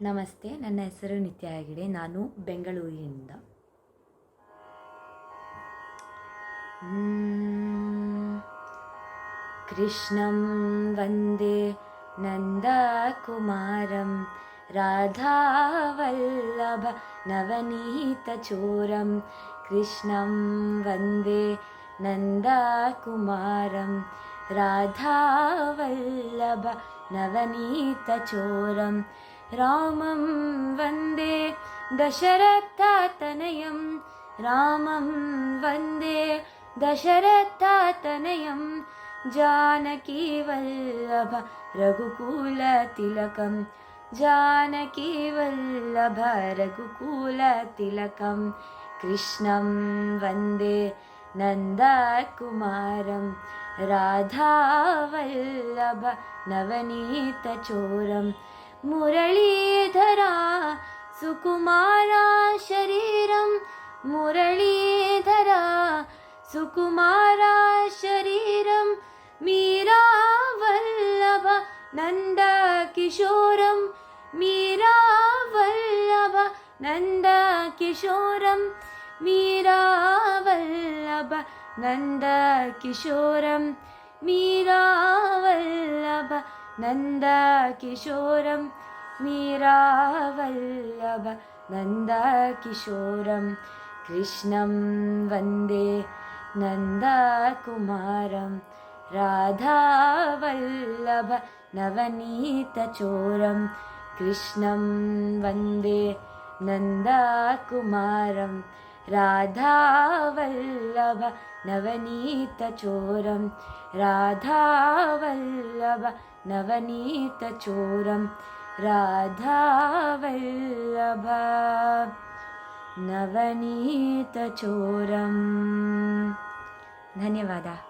ನಮಸ್ತೆ, ನನ್ನ ಹೆಸರು ನಿತ್ಯ ಹೆಗಡೆ. ನಾನು ಬೆಂಗಳೂರಿನಿಂದ ಕೃಷ್ಣಂ ವಂದೇ ವಲ್ಲಭ ರಾಧಾವಲ್ಲಭ ನವನೀತಚೋರಂ ಕೃಷ್ಣಂ ವಂದೇ ವಲ್ಲಭ ರಾಧಾವಲ್ಲಭ ನವನೀತಚೋರಂ रामं वन्दे दशरथातनयं। रामं वन्दे दशरथातनयं। जानकीवल्लभ रघुकुलतिलकं जानकीवल्लभ रघुकुलतिलकं कृष्णं वन्दे नन्दकुमारं। राधावल्लभ മുരളീധരാ സുകുമാരാ ശരീരം. മുരളീധരാ സുകുമാരാ ശരീരം. മീരാവല്ലഭ നന്ദ കിശോരം മീരാവല്ലഭ നന്ദ കിശോരം മീരാവല്ലഭ നന്ദ കിശോരം മീരാ नन्दकिशोरं मीरावल्लभ नन्दकिशोरं कृष्णं वन्दे नन्दकुमारं राधावल्लभ नवनीतचोरं कृष्णं वन्दे नन्दकुमारं राधावल्लभ नवनीतचोरं राधावल्लभ नवनीतचोरं राधावल्लभ नवनीतचोरम् धन्यवादः